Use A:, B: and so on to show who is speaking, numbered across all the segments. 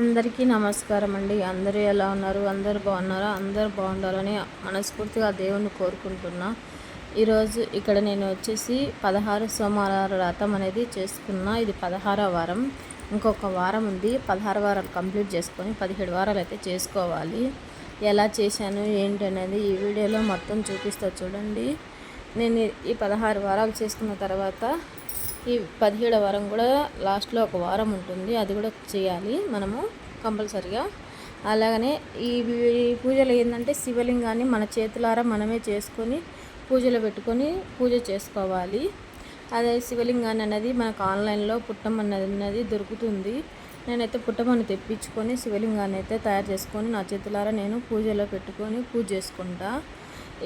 A: అందరికీ నమస్కారం అండి. అందరూ ఎలా ఉన్నారు? అందరు బాగున్నారా? అందరు బాగుండాలని మనస్ఫూర్తిగా దేవుణ్ణి కోరుకుంటున్నా. ఈరోజు ఇక్కడ నేను వచ్చేసి పదహారు సోమవార వ్రతం అనేది చేసుకున్నా. ఇది పదహారవ వారం. ఇంకొక వారం ఉంది. పదహారు వారాలు కంప్లీట్ చేసుకొని పదిహేడు వారాలు అయితే చేసుకోవాలి. ఎలా చేశాను? ఏంటి అనేది ఈ వీడియోలో మొత్తం చూపిస్తా చూడండి. నేను ఈ పదహారు వారాలు చేసుకున్న తర్వాత ఈ పదిహేడవ వారం కూడా లాస్ట్లో ఒక వారం ఉంటుంది. అది కూడా చేయాలి మనము కంపల్సరిగా. అలాగనే ఈ పూజలు ఏంటంటే శివలింగాన్ని మన చేతులారా మనమే చేసుకొని పూజలు పెట్టుకొని పూజ చేసుకోవాలి. అదే శివలింగాన్ని అనేది మనకు ఆన్లైన్లో పుట్టమన్నది అనేది దొరుకుతుంది. నేనైతే పుట్టమని తెప్పించుకొని శివలింగాన్ని అయితే తయారు చేసుకొని నా చేతులారా నేను పూజలో పెట్టుకొని పూజ చేసుకుంటా.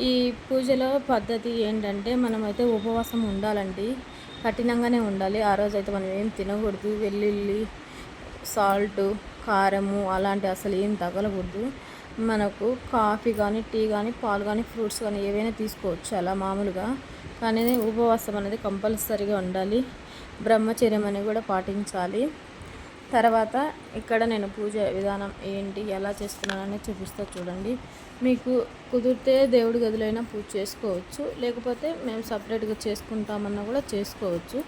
A: ఈ పూజలో పద్ధతి ఏంటంటే మనమైతే ఉపవాసం ఉండాలండి. కఠినంగానే ఉండాలి. ఆ రోజు అయితే మనం ఏం తినకూడదు. వెల్లుల్లి సాల్ట్ కారము అలాంటి అసలు ఏం తగలకూడదు. మనకు కాఫీ కానీ టీ కానీ పాలు కానీ ఫ్రూట్స్ కానీ ఏవైనా తీసుకోవచ్చు అలా మామూలుగా. కానీ ఉపవాసం అనేది కంపల్సరీగా ఉండాలి. బ్రహ్మచర్యం అనేది కూడా పాటించాలి. తర్వాత ఇక్కడ నేను పూజ విధానం ఏంటి ఎలా చేస్తున్నానని చూపిస్తా చూడండి. మీకు కుదిరితే దేవుడి గదిలో పూజ చేసుకోవచ్చు. లేకపోతే మేము సపరేట్గా చేసుకుంటామన్నా కూడా చేసుకోవచ్చు.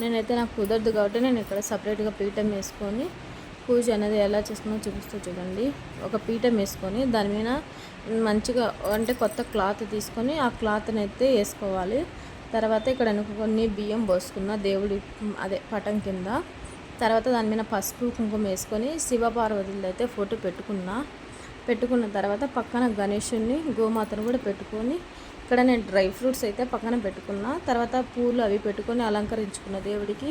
A: నేనైతే నాకు కుదరదు కాబట్టి నేను ఇక్కడ సపరేట్గా పీఠం వేసుకొని పూజ అనేది ఎలా చేస్తుందో చూపిస్తూ చూడండి. ఒక పీఠం వేసుకొని దాని మీద మంచిగా అంటే కొత్త క్లాత్ తీసుకొని ఆ క్లాత్ని అయితే వేసుకోవాలి. తర్వాత ఇక్కడ కొన్ని బియ్యం పోసుకున్న దేవుడి అదే పటం కింద తర్వాత దాని మీద పసుపు కుంకుమ వేసుకొని శివపార్వతులు అయితే ఫోటో పెట్టుకున్నా. పెట్టుకున్న తర్వాత పక్కన గణేషుని గోమాతను కూడా పెట్టుకొని ఇక్కడ నేను డ్రై ఫ్రూట్స్ అయితే పక్కన పెట్టుకున్నా. తర్వాత పూలు అవి పెట్టుకొని అలంకరించుకున్న దేవుడికి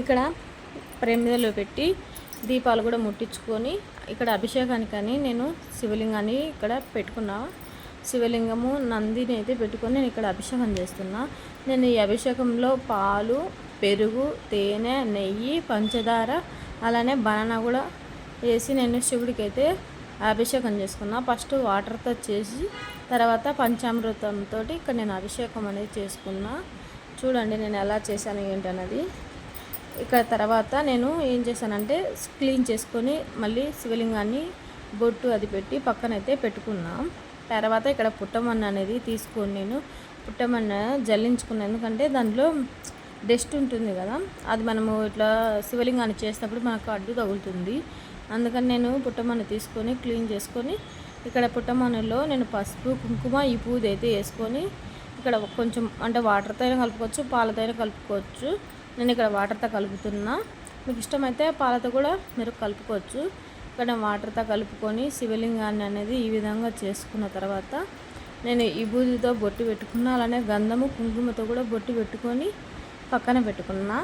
A: ఇక్కడ ప్రేమిదలో పెట్టి దీపాలు కూడా ముట్టించుకొని ఇక్కడ అభిషేకానికని నేను శివలింగాన్ని ఇక్కడ పెట్టుకున్నా. శివలింగము నందిని అయితే పెట్టుకొని నేను ఇక్కడ అభిషేకం చేస్తున్నా. నేను ఈ అభిషేకంలో పాలు పెరుగు తేనె నెయ్యి పంచదార అలానే బనానా కూడా వేసి నేను శివుడికి అయితే అభిషేకం చేసుకున్నా. ఫస్ట్ వాటర్తో చేసి తర్వాత పంచామృతంతో ఇక్కడ నేను అభిషేకం అనేది చేసుకున్నా. చూడండి నేను ఎలా చేశాను ఏంటన్నది. ఇక్కడ తర్వాత నేను ఏం చేశానంటే క్లీన్ చేసుకొని మళ్ళీ శివలింగాన్ని బొట్టు అది పెట్టి పక్కనైతే పెట్టుకున్నాం. తర్వాత ఇక్కడ పుట్టమన్న అనేది తీసుకొని నేను పుట్టమన్న జల్లించుకున్నాను ఎందుకంటే దాంట్లో డస్ట్ ఉంటుంది కదా అది మనము ఇట్లా శివలింగాన్ని చేసినప్పుడు మనకు అడ్డు తగులుతుంది. అందుకని నేను పుట్టమన్ను తీసుకొని క్లీన్ చేసుకొని ఇక్కడ పుట్టమన్నులో నేను పసుపు కుంకుమ ఈ పూది అయితే వేసుకొని ఇక్కడ కొంచెం అంటే వాటర్తో అయినా కలుపుకోవచ్చు పాలతో అయినా కలుపుకోవచ్చు. నేను ఇక్కడ వాటర్తో కలుపుతున్నా. మీకు ఇష్టమైతే పాలతో కూడా మీరు కలుపుకోవచ్చు. ఇక్కడ వాటర్తో కలుపుకొని శివలింగాన్ని అనేది ఈ విధంగా చేసుకున్న తర్వాత నేను ఈ బూదితో బొట్టు పెట్టుకున్నా అలానే గంధము కుంకుమతో కూడా బొట్టు పెట్టుకొని పక్కన పెట్టుకున్నా.